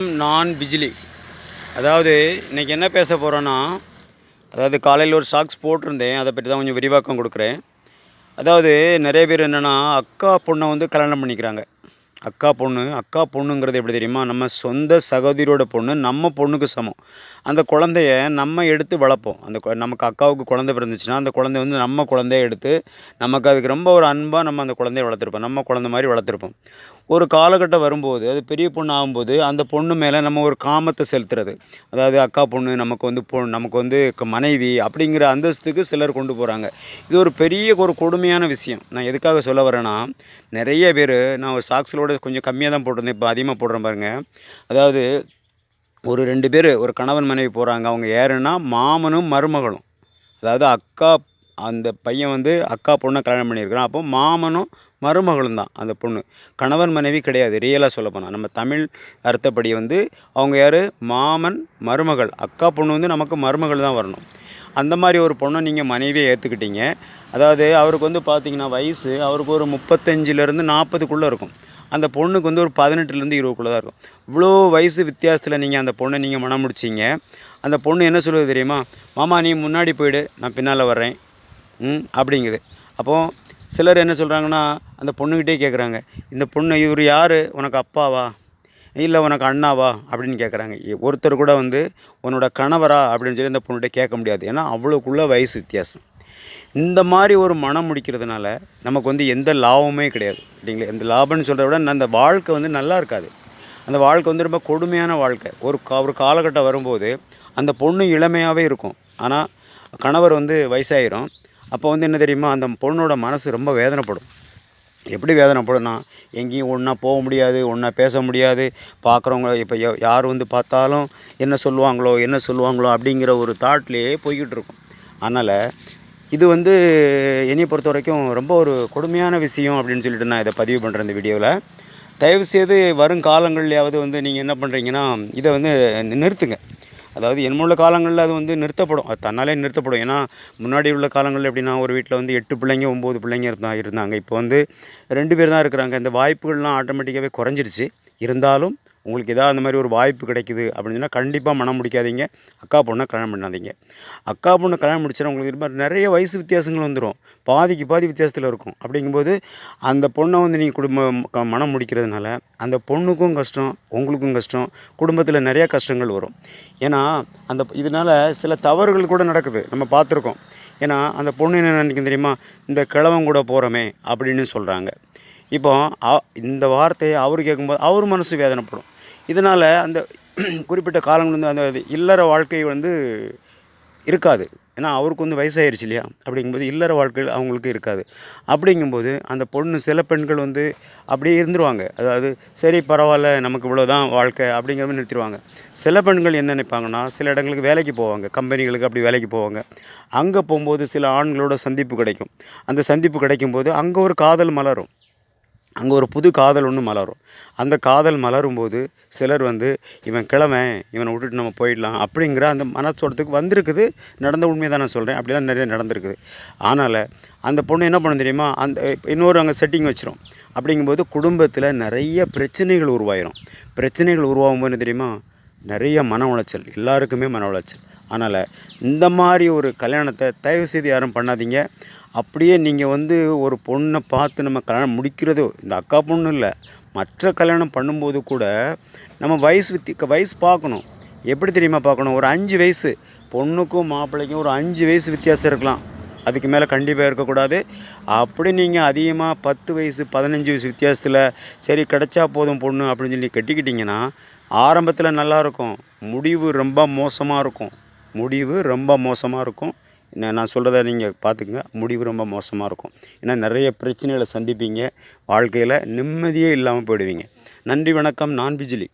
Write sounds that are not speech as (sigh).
நான் பிஜிலி அதாவது இன்றைக்கி என்ன பேச போகிறோன்னா அதாவது காலையில் ஒரு ஷாக்ஸ் போட்டிருந்தேன். அதை பற்றி தான் கொஞ்சம் விரிவாக்கம் கொடுக்குறேன். அதாவது நிறைய பேர் என்னென்னா அக்கா பொண்ணை வந்து கல்யாணம் பண்ணிக்கிறாங்க. அக்கா பொண்ணு அக்கா பொண்ணுங்கிறது எப்படி தெரியுமா? நம்ம சொந்த சகோதரியோட பொண்ணு நம்ம பொண்ணுக்கு சமம். அந்த குழந்தைய நம்ம எடுத்து வளர்ப்போம். அந்த நமக்கு அக்காவுக்கு குழந்தை பிறந்துச்சுன்னா அந்த குழந்தை வந்து நம்ம குழந்தைய எடுத்து நமக்கு அதுக்கு ரொம்ப ஒரு அன்பாக நம்ம அந்த குழந்தைய வளர்த்துருப்போம். நம்ம குழந்தை மாதிரி வளர்த்துருப்போம். ஒரு காலகட்டம் வரும்போது அது பெரிய பொண்ணு ஆகும்போது அந்த பொண்ணு மேலே நம்ம ஒரு காமத்தை செலுத்துறது. அதாவது அக்கா பொண்ணு நமக்கு வந்து பொ நமக்கு வந்து மனைவி அப்படிங்கிற அந்தஸ்துக்கு சிலர் கொண்டு போகிறாங்க இது ஒரு பெரிய ஒரு கொடுமையான விஷயம். நான் எதுக்காக சொல்ல வரேன்னா நிறைய பேர் நான் ஒரு சாக்ஸிலோட கொஞ்சம் கம்மியாக தான் போட்டிருந்தேன் இப்போ அதிகமாக போடுறேன் பாருங்கள் அதாவது ஒரு ரெண்டு பேர் ஒரு கணவன் மனைவி போகிறாங்க அவங்க யாருன்னா மாமனும் மருமகளும். அதாவது அக்கா அந்த பையன் வந்து அக்கா பொண்ணை கல்யாணம் பண்ணியிருக்கிறான் அப்போ மாமனும் மருமகளும் தான் அந்த பொண்ணு. கணவன் மனைவி கிடையாது ரியலாக சொல்ல போனால் நம்ம தமிழ் அர்த்தப்படி வந்து அவங்க யார்? மாமன் மருமகள். அக்கா பொண்ணு வந்து நமக்கு மருமகள் தான் வரணும். அந்த மாதிரி ஒரு பொண்ணை நீங்கள் மனைவியை ஏற்றுக்கிட்டீங்க அதாவது அவருக்கு வந்து பார்த்தீங்கன்னா வயசு அவருக்கு ஒரு முப்பத்தஞ்சிலேருந்து நாற்பதுக்குள்ளே இருக்கும். அந்த பொண்ணுக்கு வந்து ஒரு பதினெட்டுலேருந்து இருபதுக்குள்ளே தான் இருக்கும். இவ்வளோ வயசு வித்தியாசத்தில் நீங்கள் அந்த பொண்ணை நீங்கள் மனம் முடிச்சிங்க அந்த பொண்ணு என்ன சொல்லுவது தெரியுமா? மாமா நீ முன்னாடி போயிடு நான் பின்னால் வர்றேன். ம் அப்படிங்குது. அப்போது சிலர் என்ன சொல்கிறாங்கன்னா அந்த பொண்ணுக்கிட்டே கேட்குறாங்க இந்த பொண்ணு இவர் யார்? உனக்கு அப்பாவா? இல்லை உனக்கு அண்ணாவா அப்படின்னு கேட்குறாங்க ஒருத்தர் கூட வந்து உன்னோட கணவரா அப்படின்னு சொல்லி அந்த பொண்ணுகிட்ட கேட்க முடியாது. ஏன்னா அவ்வளோக்குள்ள வயசு வித்தியாசம். இந்த மாதிரி ஒரு மனம் முடிக்கிறதுனால நமக்கு வந்து எந்த லாபமே கிடையாது. இல்லைங்களா? இந்த லாபம்னு சொல்கிறத விட அந்த வாழ்க்கை வந்து நல்லா இருக்காது. அந்த வாழ்க்கை வந்து ரொம்ப கொடுமையான வாழ்க்கை. ஒரு கா ஒரு காலகட்டம் வரும்போது அந்த பொண்ணு இளமையாகவே இருக்கும். ஆனால் கணவர் வந்து வயசாயிரும். அப்போ வந்து என்ன தெரியுமா? அந்த பொண்ணோட மனசு ரொம்ப வேதனைப்படும். எப்படி வேதனைப்படும்னா எங்கேயும் ஒன்றா போக முடியாது ஒன்றா பேச முடியாது. பார்க்குறவங்க இப்போ யார் வந்து பார்த்தாலும் என்ன சொல்லுவாங்களோ என்ன சொல்லுவாங்களோ அப்படிங்கிற ஒரு தாட்லேயே போய்கிட்டு இருக்கும். அதனால் இது வந்து என்னை பொறுத்த வரைக்கும் ரொம்ப ஒரு கொடுமையான விஷயம் அப்படின்னு சொல்லிட்டு நான் இதை பதிவு பண்ணுறேன் இந்த வீடியோவில் தயவுசெய்து வரும் காலங்கள்லையாவது வந்து நீங்கள் என்ன பண்ணுறீங்கன்னா இதை வந்து நிறுத்துங்க. அதாவது என்முள்ள காலங்களில் அது வந்து நிறுத்தப்படும். அது தன்னாலே நிறுத்தப்படும். ஏன்னா முன்னாடி உள்ள காலங்களில் எப்படின்னா ஒரு வீட்டில் வந்து எட்டு பிள்ளைங்க ஒம்பது பிள்ளைங்க இருந்தா இருந்தாங்க. இப்போ வந்து ரெண்டு பேர் தான் இருக்கிறாங்க. இந்த வாய்ப்புகள்லாம் ஆட்டோமேட்டிக்காகவே குறைஞ்சிருச்சு. இருந்தாலும் உங்களுக்கு ஏதாவது அந்த மாதிரி ஒரு வாய்ப்பு கிடைக்குது அப்படின்னு சொன்னால் கண்டிப்பாக மனம் முடிக்காதீங்க. அக்கா பொண்ணை கல்யாணம் பண்ணாதீங்க. அக்கா பொண்ணை கல்யாணம் முடிச்சுன்னா உங்களுக்கு இது மாதிரி நிறைய வயசு வித்தியாசங்கள் வந்துடும் பாதிக்கு பாதி வித்தியாசத்தில் இருக்கும். அப்படிங்கும்போது அந்த பொண்ணை வந்து நீங்கள் குடும்பம் மனம் முடிக்கிறதுனால அந்த பொண்ணுக்கும் கஷ்டம் உங்களுக்கும் கஷ்டம் குடும்பத்தில் நிறைய கஷ்டங்கள் வரும். ஏன்னா அந்த இதனால் சில தவறுகள் கூட நடக்குது. நம்ம பார்த்துருக்கோம். ஏன்னா அந்த பொண்ணு என்ன நினைக்கும் தெரியுமா? இந்த கிழவன் கூட போகிறோமே அப்படின்னு சொல்கிறாங்க இப்போ இந்த வார்த்தையை அவர் கேட்கும்போது அவர் மனசு வேதனைப்படும். இதனால் அந்த (clears throat) குறிப்பிட்ட காலங்கள் வந்து அந்த இல்லற வாழ்க்கை வந்து இருக்காது. ஏன்னா அவருக்கு வந்து வயசாயிருச்சு இல்லையா? அப்படிங்கும்போது இல்லற வாழ்க்கையில் அவங்களுக்கு இருக்காது. அப்படிங்கும்போது அந்த பொண்ணு சில பெண்கள் வந்து அப்படியே இருந்துருவாங்க. அதாவது சரி பரவாயில்ல நமக்கு இவ்வளோதான் வாழ்க்கை அப்படிங்கிற மாதிரி நிறுத்திடுவாங்க சில பெண்கள் என்ன நினைப்பாங்கன்னா சில இடங்களுக்கு வேலைக்கு போவாங்க. கம்பெனிகளுக்கு அப்படி வேலைக்கு போவாங்க. அங்கே போகும்போது சில ஆண்களோட சந்திப்பு கிடைக்கும். அந்த சந்திப்பு கிடைக்கும்போது அங்கே ஒரு காதல் மலரும். அங்கே ஒரு புது காதல் ஒன்று மலரும். அந்த காதல் மலரும் போது சிலர் வந்து இவன் கிழமை இவனை விட்டுட்டு நம்ம போயிடலாம். அப்படிங்கிற அந்த மனத்தோட்டத்துக்கு வந்திருக்குது. நடந்த உண்மையை தான் நான் சொல்கிறேன் அப்படிலாம் நிறைய நடந்திருக்குது. ஆனால் அந்த பொண்ணு என்ன பண்ண தெரியுமா? அந்த இன்னொரு அங்கே செட்டிங் வச்சிரும். அப்படிங்கும்போது குடும்பத்தில் நிறைய பிரச்சனைகள் உருவாயிரும். பிரச்சனைகள் உருவாகும் போது என்ன தெரியுமா? நிறைய மன உளைச்சல். எல்லாருக்குமே மன உளைச்சல். அதனால் இந்த மாதிரி ஒரு கல்யாணத்தை தயவு செய்து யாரும் பண்ணாதீங்க. அப்படியே நீங்கள் வந்து ஒரு பொண்ணை பார்த்து நம்ம கல்யாணம் முடிக்கிறதோ இந்த அக்கா பொண்ணு இல்லை மற்ற கல்யாணம் பண்ணும்போது கூட நம்ம வயசு வித்தி வயசு பார்க்கணும். எப்படி தெரியுமா பார்க்கணும்? ஒரு அஞ்சு வயசு. பொண்ணுக்கும் மாப்பிள்ளைக்கும் ஒரு அஞ்சு வயசு வித்தியாசம் இருக்கலாம். அதுக்கு மேலே கண்டிப்பாக இருக்கக்கூடாது. அப்படி நீங்கள் அதிகமாக பத்து வயசு பதினஞ்சு வயசு வித்தியாசத்தில் சரி கிடச்சா போதும் பொண்ணு அப்படின்னு சொல்லி கட்டிக்கிட்டிங்கன்னா ஆரம்பத்தில் நல்லா இருக்கும். முடிவு ரொம்ப மோசமாக இருக்கும். முடிவு ரொம்ப மோசமாக இருக்கும். நான் சொல்கிறத நீங்கள் பார்த்துக்குங்க. முடிவு ரொம்ப மோசமாக இருக்கும். ஏன்னா நிறைய பிரச்சனைகளை சந்திப்பீங்க. வாழ்க்கையில் நிம்மதியே இல்லாமல் போயிடுவீங்க. நன்றி வணக்கம். நான் பிஜிலி